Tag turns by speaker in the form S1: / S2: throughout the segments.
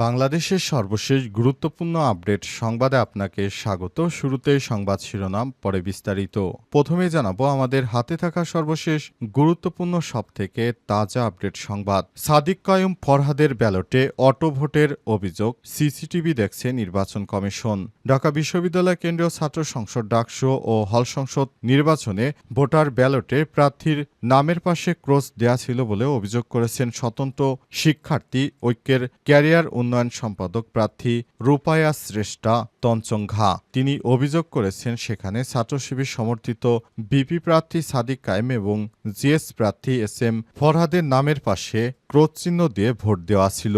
S1: বাংলাদেশের সর্বশেষ গুরুত্বপূর্ণ আপডেট সংবাদে আপনাকে স্বাগত। শুরুতে সংবাদ শিরোনাম, পরে বিস্তারিত। প্রথমে জানাব, আমাদের হাতে থাকা সর্বশেষ গুরুত্বপূর্ণ সব থেকে তাজা আপডেট সংবাদ। সাদিক কায়ুম ফরহাদের ব্যালটে অটো ভোটের অভিযোগ, সিসিটিভি দেখছে নির্বাচন কমিশন। ঢাকা বিশ্ববিদ্যালয় কেন্দ্রীয় ছাত্র সংসদ ডাকসু ও হল সংসদ নির্বাচনে ভোটার ব্যালটে প্রার্থীর নামের পাশে ক্রস দেয়া ছিল বলে অভিযোগ করেছেন স্বতন্ত্র শিক্ষার্থী ঐক্যের ক্যারিয়ার উন্নয়ন সম্পাদক প্রার্থী রূপায়া শ্রেষ্ঠা তঞ্চংঘা তিনি অভিযোগ করেছেন, সেখানে ছাত্র সমর্থিত বিপি প্রার্থী সাদিক কায়েম এবং জিএস প্রার্থী এস এম ফরহাদের নামের পাশে ক্রোধ চিহ্ন দিয়ে ভোট দেওয়া ছিল।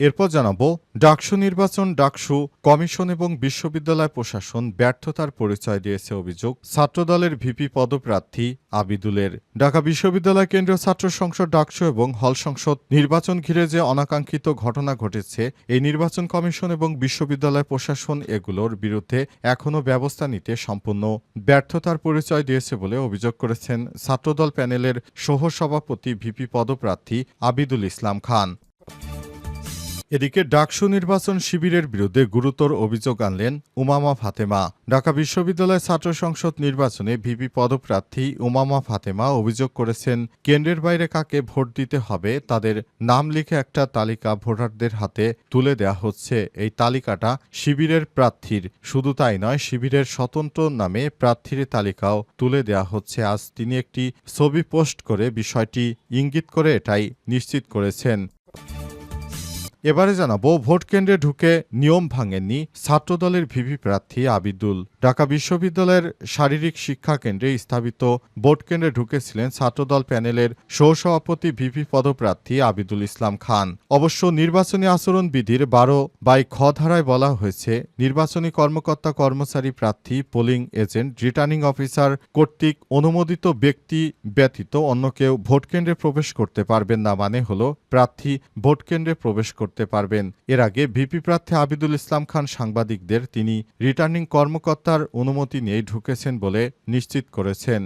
S1: এরপর জানাব, ডাকসু নির্বাচন, ডাকসু কমিশন এবং বিশ্ববিদ্যালয় প্রশাসন ব্যর্থতার পরিচয় দিয়েছে অভিযোগ। ছাত্রদলের ভিপি পদপ্রার্থী আবিদুলের। ঢাকা বিশ্ববিদ্যালয় কেন্দ্রীয় ছাত্র সংসদ ডাকসু এবং হল সংসদ নির্বাচন ঘিরে যে অনাকাঙ্ক্ষিত ঘটনা ঘটেছে, এই নির্বাচন কমিশন এবং বিশ্ববিদ্যালয় প্রশাসন এগুলোর বিরুদ্ধে এখনও ব্যবস্থা নিতে সম্পূর্ণ ব্যর্থতার পরিচয় দিয়েছে বলে অভিযোগ করেছেন ছাত্রদল প্যানেলের সহ সভাপতি ভিপি পদপ্রার্থী আবিদুল ইসলাম খান। এদিকে ডাকসু নির্বাচন শিবিরের বিরুদ্ধে গুরুতর অভিযোগ আনলেন উমামা ফাতেমা। ঢাকা বিশ্ববিদ্যালয় ছাত্র সংসদ নির্বাচনে ভিপি পদপ্রার্থী উমামা ফাতেমা অভিযোগ করেছেন, কেন্দ্রের বাইরে কাকে ভোট দিতে হবে তাদের নাম লিখে একটা তালিকা ভোটারদের হাতে তুলে দেয়া হচ্ছে। এই তালিকাটা শিবিরের প্রার্থীর। শুধু তাই নয়, শিবিরের স্বতন্ত্র নামে প্রার্থীর তালিকাও তুলে দেয়া হচ্ছে। আজ তিনি একটি ছবি পোস্ট করে বিষয়টি ইঙ্গিত করে এটাই নিশ্চিত করেছেন। এবারে জানাব ভোট কেন্দ্রে ঢুকে নিয়ম ভাঙেননি ছাত্রদলের ভিভি প্রার্থী আবিদুল। ঢাকা বিশ্ববিদ্যালয়ের শারীরিক শিক্ষা কেন্দ্রে স্থাপিত ভোট কেন্দ্রে ঢুকেছিলেন ছাত্রদল প্যানেলের সহসভাপতি ভিপি পদপ্রার্থী আবিদুল ইসলাম খান। অবশ্য নির্বাচনী আচরণ বিধির বারো বাই খ ধারায় বলা হয়েছে, নির্বাচনী কর্মকর্তা কর্মচারী প্রার্থী, পোলিং এজেন্ট, রিটার্নিং অফিসার কর্তৃক অনুমোদিত ব্যক্তি ব্যতীত অন্য কেউ ভোট কেন্দ্রে প্রবেশ করতে পারবেন না মানে হল প্রার্থী ভোট কেন্দ্রে প্রবেশ করতে পারবেন। এর আগে ভিপি প্রার্থী আবিদুল ইসলাম খান সাংবাদিকদের, তিনি রিটার্নিং কর্মকর্তার অনুমতি নিয়ে ঢুকেছেন বলে নিশ্চিত করেছেন।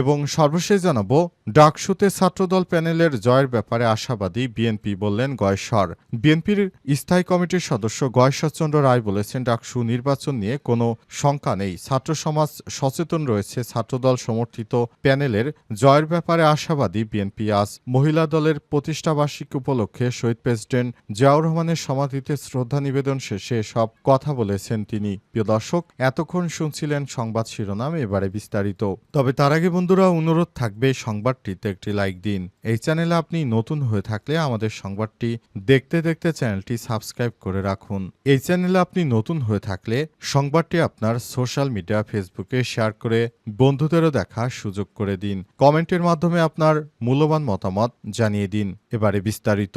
S1: এবং সর্বশেষ জানাব, ডাকসুতে ছাত্রদল প্যানেলের জয়ের ব্যাপারে আশাবাদী বিএনপি বললেন গয়েশ্বর বিএনপির স্থায়ী কমিটির সদস্য গয়েশ্বরচন্দ্র রায় বলেছেন, ডাকসু নির্বাচন নিয়ে কোনো শঙ্কা নেই। ছাত্র সমাজ সচেতন রয়েছে, ছাত্রদল সমর্থিত প্যানেলের জয়ের ব্যাপারে আশাবাদী বিএনপি। আজ মহিলা দলের প্রতিষ্ঠাবার্ষিকী উপলক্ষে শহীদ প্রেসিডেন্ট জিয়াউর রহমানের সমাধিতে শ্রদ্ধা নিবেদন শেষে সব কথা বলেছেন তিনি। প্রিয় দর্শক, এতক্ষণ শুনছিলেন সংবাদ শিরোনাম, এবারে বিস্তারিত। তবে তার আগে বন্ধুরা, অনুরোধ থাকবে সংবাদটিতে একটি লাইক দিন। এই চ্যানেলে আপনি নতুন হয়ে থাকলে আমাদের সংবাদটি দেখতে দেখতে চ্যানেলটি সাবস্ক্রাইব করে রাখুন। এই চ্যানেলে আপনি নতুন হয়ে থাকলে সংবাদটি আপনার সোশ্যাল মিডিয়া ফেসবুকে শেয়ার করে বন্ধুদেরও দেখার সুযোগ করে দিন। কমেন্টের মাধ্যমে আপনার মূল্যবান মতামত জানিয়ে দিন। এবারে বিস্তারিত।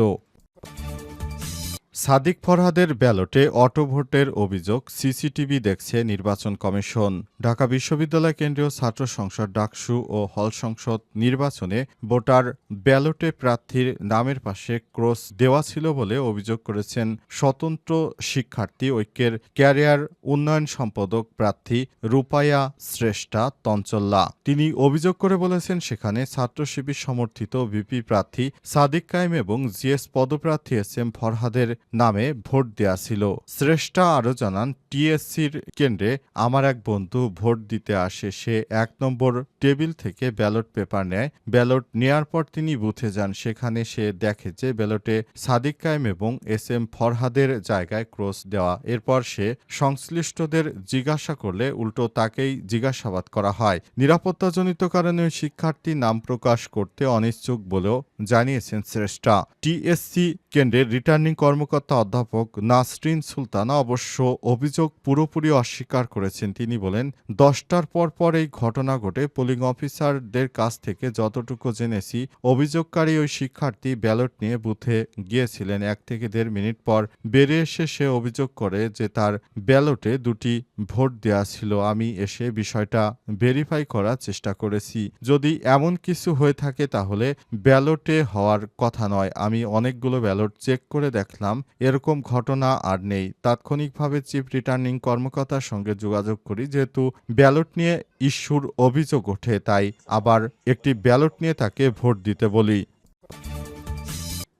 S1: সাদিক ফরহাদের ব্যালটে অটো ভোটের অভিযোগ, সিসিটিভি দেখছে নির্বাচন কমিশন। ঢাকা বিশ্ববিদ্যালয় কেন্দ্রীয় ছাত্র সংসদ ডাকসু ও হল সংসদ নির্বাচনে ভোটার ব্যালটে প্রার্থীর নামের পাশে ক্রস দেওয়া ছিল বলে অভিযোগ করেছেন স্বতন্ত্র শিক্ষার্থী ঐক্যের ক্যারিয়ার উন্নয়ন সম্পাদক প্রার্থী রূপায়া শ্রেষ্ঠা তঞ্চল্লা। তিনি অভিযোগ করে বলেছেন, সেখানে ছাত্র শিবির সমর্থিত ভিপি প্রার্থী সাদিক কায়েম এবং জিএস পদপ্রার্থী এস এম ফরহাদের নামে ভোট দেয়া ছিল। শ্রেষ্ঠা আরও জানান, টিএসসির কেন্দ্রে আমার এক বন্ধু ভোট দিতে আসে, সে এক নম্বর টেবিল থেকে ব্যালট পেপার নেয়। ব্যালট নেয়ার পর তিনি বুথে যান, সেখানে সে দেখে যে ব্যালটে সাদিক কায়েম এবং এস এম ফরহাদের জায়গায় ক্রস দেওয়া। এরপর সে সংশ্লিষ্টদের জিজ্ঞাসা করলে উল্টো তাকেই জিজ্ঞাসাবাদ করা হয়। নিরাপত্তাজনিত কারণে শিক্ষার্থী নাম প্রকাশ করতে অনিচ্ছুক বলেও জানিয়েছেন শ্রেষ্ঠা টিএসসি কেন্দ্রের রিটার্নিং কর্মকর্তা অধ্যাপক নাসরিন সুলতানা অবশ্য অভিযোগ পুরোপুরি অস্বীকার করেছেন। তিনি বলেন, দশটার পর পর এই ঘটনা ঘটে। পোলিং অফিসারদের কাছ থেকে যতটুকু জেনেছি, অভিযোগকারী ওই শিক্ষার্থী ব্যালট নিয়ে বুথে গিয়েছিলেন। এক থেকে দেড় মিনিট পর বেরিয়ে এসে সে অভিযোগ করে যে তার ব্যালটে দুটি ভোট দেয়া ছিল। আমি এসে বিষয়টা ভেরিফাই করার চেষ্টা করেছি। যদি এমন কিছু হয়ে থাকে তাহলে ব্যালটে হওয়ার কথা নয়। আমি অনেকগুলো ব্যালট চেক করে দেখলাম। এরকম ঘটনা আর নেই। তাৎক্ষণিকভাবে চিফ রিটার্নিং কর্মকর্তার সঙ্গে যোগাযোগ করি, যেহেতু ব্যালট নিয়ে ইস্যুর অভিযোগ ওঠে, তাই আবার একটি ব্যালট নিয়ে তাকে ভোট দিতে বলি।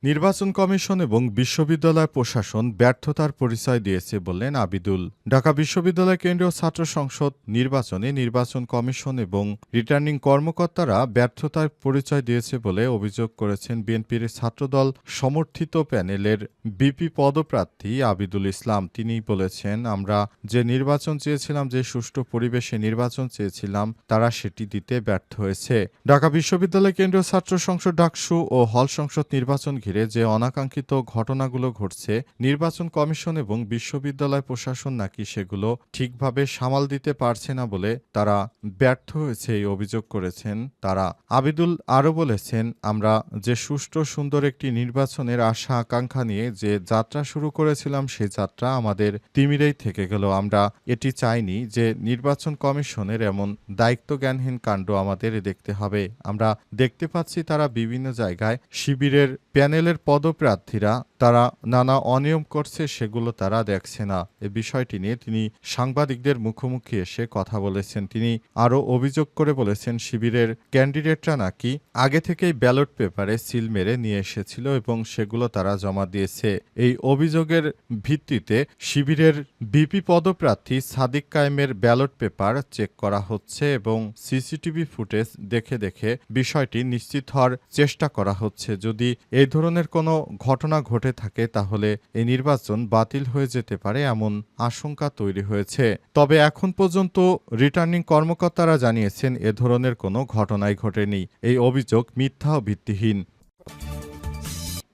S1: নির্বাচন কমিশন এবং বিশ্ববিদ্যালয় প্রশাসন ব্যর্থতার পরিচয় দিয়েছে বললেন আবিদুল। ঢাকা বিশ্ববিদ্যালয় কেন্দ্রীয় ছাত্র সংসদ নির্বাচনে নির্বাচন কমিশন এবং রিটার্নিং কর্মকর্তারা ব্যর্থতার পরিচয় দিয়েছে বলে অভিযোগ করেছেন বিএনপির ছাত্রদল সমর্থিত প্যানেলের বিপি পদপ্রার্থী আবিদুল ইসলাম। তিনি বলেছেন, আমরা যে নির্বাচন চেয়েছিলাম, যে সুষ্ঠু পরিবেশে নির্বাচন চেয়েছিলাম, তারা সেটি দিতে ব্যর্থ হয়েছে। ঢাকা বিশ্ববিদ্যালয় কেন্দ্রীয় ছাত্র সংসদ ডাকসু ও হল সংসদ নির্বাচন ঘিরে যে অনাকাঙ্ক্ষিত ঘটনাগুলো ঘটছে, নির্বাচন কমিশন এবং বিশ্ববিদ্যালয় প্রশাসন নাকি সেগুলো ঠিকভাবে সামাল দিতে পারছে না বলে তারা ব্যর্থ হয়েছে এই অভিযোগ করেছেন। তারা আবিদুল আরও বলেছেন, আমরা যে সুষ্ঠু সুন্দর একটি নির্বাচনের আশা আকাঙ্ক্ষা নিয়ে যে যাত্রা শুরু করেছিলাম সেই যাত্রা আমাদের তিমিরেই থেকে গেল। আমরা এটি চাইনি যে নির্বাচন কমিশনের এমন দায়িত্বজ্ঞানহীন কাণ্ড আমাদের দেখতে হবে। আমরা দেখতে পাচ্ছি তারা বিভিন্ন জায়গায় শিবিরের প্যানেলের পদপ্রার্থীরা তারা নানা অনিয়ম করছে, সেগুলো তারা দেখছে না। এ বিষয়টি নিয়ে তিনি সাংবাদিকদের মুখোমুখি এসে কথা বলেছেন। তিনি আরও অভিযোগ করে বলেছেন, শিবিরের ক্যান্ডিডেটরা নাকি আগে থেকেই ব্যালট পেপারে সিল মেরে নিয়ে এসেছিল এবং সেগুলো তারা জমা দিয়েছে। এই অভিযোগের ভিত্তিতে শিবিরের বিপি পদপ্রার্থী সাদিক কায়েমের ব্যালট পেপার চেক করা হচ্ছে এবং সিসিটিভি ফুটেজ দেখে দেখে বিষয়টি নিশ্চিত হওয়ার চেষ্টা করা হচ্ছে। যদি এই ধরনের কোনো ঘটনা ঘটে থাকে, তাহলে এই নির্বাচন বাতিল হয়ে যেতে পারে এমন আশঙ্কা তৈরি হয়েছে। তবে এখন পর্যন্ত রিটার্নিং কর্মকর্তারা জানিয়েছেন, এ ধরনের কোনো ঘটনাই ঘটেনি। এই অভিযোগ মিথ্যা ও ভিত্তিহীন।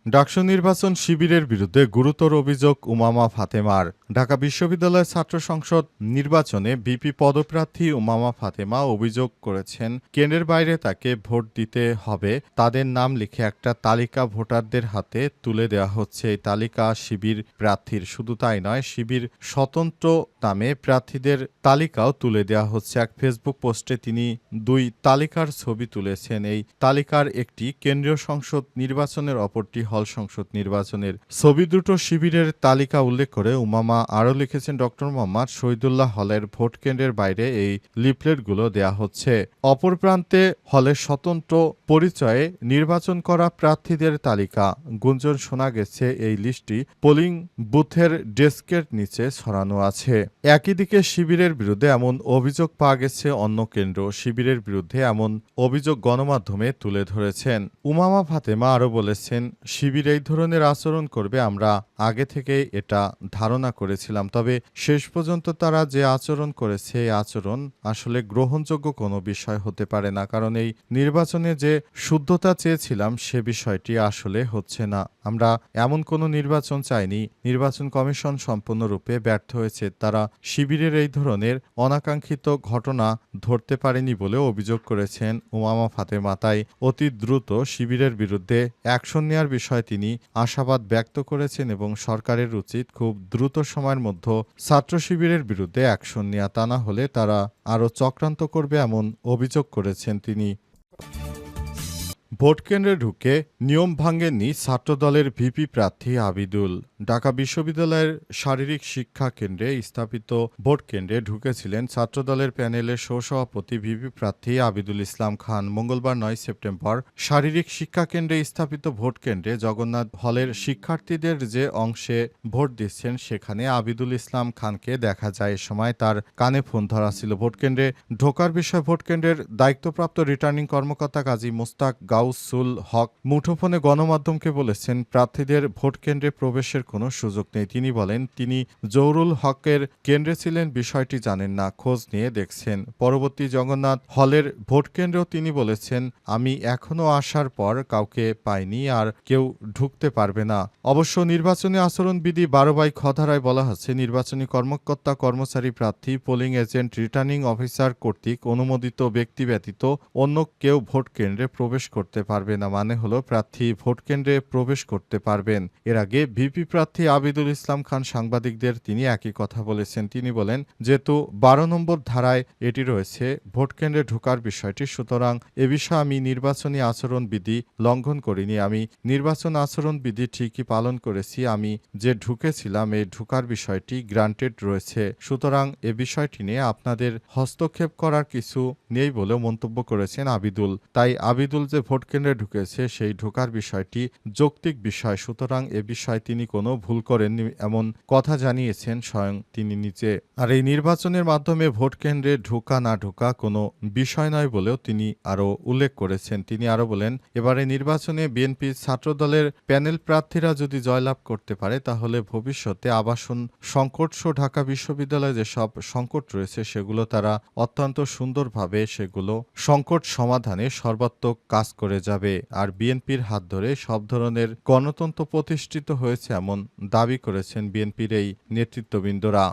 S1: ডাকসু নির্বাচন শিবিরের বিরুদ্ধে গুরুতর অভিযোগ উমামা ফাতেমার। ঢাকা বিশ্ববিদ্যালয় ছাত্র সংসদ নির্বাচনে বিপি পদপ্রার্থী উমামা ফাতেমা অভিযোগ করেছেন, কেন্দ্রের বাইরে তাকে ভোট দিতে হবে, তাদের নাম লিখে একটা তালিকা ভোটারদের হাতে তুলে দেওয়া হচ্ছে। এই তালিকা শিবির প্রার্থীর, শুধু তাই নয়, শিবির স্বতন্ত্র নামে প্রার্থীদের তালিকাও তুলে দেওয়া হচ্ছে। এক ফেসবুক পোস্টে তিনি দুই তালিকার ছবি তুলেছেন। এই তালিকার একটি কেন্দ্রীয় সংসদ নির্বাচনের অপরটি হল সংসদ নির্বাচনের ছবি দুটো শিবিরের তালিকা উল্লেখ করে উমামা আরও লিখেছেন ডক্টর মোহাম্মদ শহীদুল্লাহ হলের ভোট কেন্দ্রের বাইরে এই লিফলেটগুলো দেয়া হচ্ছে। অপর প্রান্তে হলের স্বতন্ত্র পরিচয়ে নির্বাচন করা প্রার্থীদের তালিকা। গুঞ্জন শোনা গেছে, এই লিস্টটি পোলিং বুথের ডেস্কের নিচে ছড়ানো আছে। একই দিকে শিবিরের বিরুদ্ধে এমন অভিযোগ পাওয়া গেছে অন্য কেন্দ্র। শিবিরের বিরুদ্ধে এমন অভিযোগ গণমাধ্যমে তুলে ধরেছেন। উমামা ফাতেমা আরও বলেছেন শিবির এই ধরনের আচরণ করবে, আমরা আগে থেকে এটা ধারণা করেছিলাম। তবে শেষ পর্যন্ত তারা যে আচরণ করেছে, এই আচরণ আসলে গ্রহণযোগ্য কোনো বিষয় হতে পারে না। কারণ এই নির্বাচনে যে শুদ্ধতা চেয়েছিলাম, সে বিষয়টি আসলে হচ্ছে না। আমরা এমন কোনো নির্বাচন চাইনি। নির্বাচন কমিশন সম্পূর্ণরূপে ব্যর্থ হয়েছে। তারা শিবিরের এই ধরনের অনাকাঙ্ক্ষিত ঘটনা ধরতে পারেনি বলে অভিযোগ করেছেন উমামা ফাতেমা। তাই অতি দ্রুত শিবিরের বিরুদ্ধে অ্যাকশন নেওয়ার বিষয়ে তিনি আশাবাদ ব্যক্ত করেছেন এবং সরকারের উচিত খুব দ্রুত সময়ের মধ্যে ছাত্র শিবিরের বিরুদ্ধে অ্যাকশন নেওয়া তা না হলে তারা আরও চক্রান্ত করবে এমন অভিযোগ করেছেন তিনি। ভোট কেন্দ্রে ঢুকে নিয়ম ভাঙেননি ছাত্রদলের ভিপি প্রার্থী আবিদুল। ঢাকা বিশ্ববিদ্যালয়ের শারীরিক শিক্ষা কেন্দ্রে স্থাপিত ভোট কেন্দ্রে ঢুকেছিলেন ছাত্রদলের প্যানেলের সহসভাপতি ভিপি প্রার্থী আবিদুল ইসলাম খান। মঙ্গলবার নয় সেপ্টেম্বর শারীরিক শিক্ষা কেন্দ্রে স্থাপিত ভোট কেন্দ্রে জগন্নাথ হলের শিক্ষার্থীদের যে অংশে ভোট দিচ্ছেন সেখানে আবিদুল ইসলাম খানকে দেখা যায় এ সময় তার কানে ফোন ধরা ছিল। ভোটকেন্দ্রে ঢোকার বিষয়ে ভোটকেন্দ্রের দায়িত্বপ্রাপ্ত রিটার্নিং কর্মকর্তা কাজী মোস্তাক গাউসুল হক মুঠোফোনে গণমাধ্যমকে বলেছেন, প্রার্থীদের ভোট কেন্দ্রে প্রবেশের কোনো সুযোগ নেই। তিনি বলেন, তিনি জৌরুল হকের কেন্দ্রে ছিলেন, বিষয়টি জানেন না, খোঁজ নিয়ে দেখছেন। পরবর্তী জগন্নাথ হলের ভোট কেন্দ্রেও তিনি বলেছেন, আমি এখনও আসার পর কাউকে পাইনি আর কেউ ঢুকতে পারবে না। অবশ্য নির্বাচনী আচরণবিধি বারো বাই খধারায় বলা হচ্ছে, নির্বাচনী কর্মকর্তা, কর্মচারী প্রার্থী, পোলিং এজেন্ট, রিটার্নিং অফিসার কর্তৃক অনুমোদিত, ব্যক্তি ব্যতীত অন্য কেউ ভোট কেন্দ্রে প্রবেশ করতে করতে পারবে না মানে হলো প্রার্থী ভোট কেন্দ্রে প্রবেশ করতে পারবেন। এর আগে ভিপি প্রার্থী আবিদুল ইসলাম খান সাংবাদিকদের তিনি একই কথা বলেছেন। তিনি বলেন, যেহেতু বারো নম্বর ধারায় এটি রয়েছে, ভোট কেন্দ্রে ঢোকার বিষয়টি, সুতরাং এ বিষয়ে আমি নির্বাচনী আচরণ বিধি লঙ্ঘন করিনি। আমি নির্বাচন আচরণ বিধি ঠিকই পালন করেছি। আমি যে ঢুকেছিলাম এই ঢুকার বিষয়টি গ্রান্টেড রয়েছে। সুতরাং এ বিষয়টি নিয়ে আপনাদের হস্তক্ষেপ করার কিছু নেই বলেও মন্তব্য করেছেন আবিদুল। তাই আবিদুল যে ভোট কেন্দ্রে ঢুকেছে, সেই ঢোকার বিষয়টি যৌক্তিক বিষয়। সুতরাং এ বিষয়ে তিনি কোনো ভুল করেননি এমন কথা জানিয়েছেন স্বয়ং তিনি নিজে। আর এই নির্বাচনের মাধ্যমে ভোট কেন্দ্রে ঢোকা না ঢোকা কোনো বিষয় নয় বলেও তিনি আরও উল্লেখ করেছেন। তিনি আরও বলেন, এবারে নির্বাচনে বিএনপি ছাত্রদলের প্যানেল প্রার্থীরা যদি জয়লাভ করতে পারে, তাহলে ভবিষ্যতে আবাসন সংকট সহ ঢাকা বিশ্ববিদ্যালয়ে যেসব সংকট রয়েছে, সেগুলো তারা অত্যন্ত সুন্দরভাবে সেগুলো সংকট সমাধানে সর্বাত্মক কাজ করে যাবে। আর বিএনপির হাত ধরে সব ধরনের গণতন্ত্র প্রতিষ্ঠিত হয়েছে এমন দাবি করেছেন বিএনপির এই নেতৃত্ববৃন্দরা।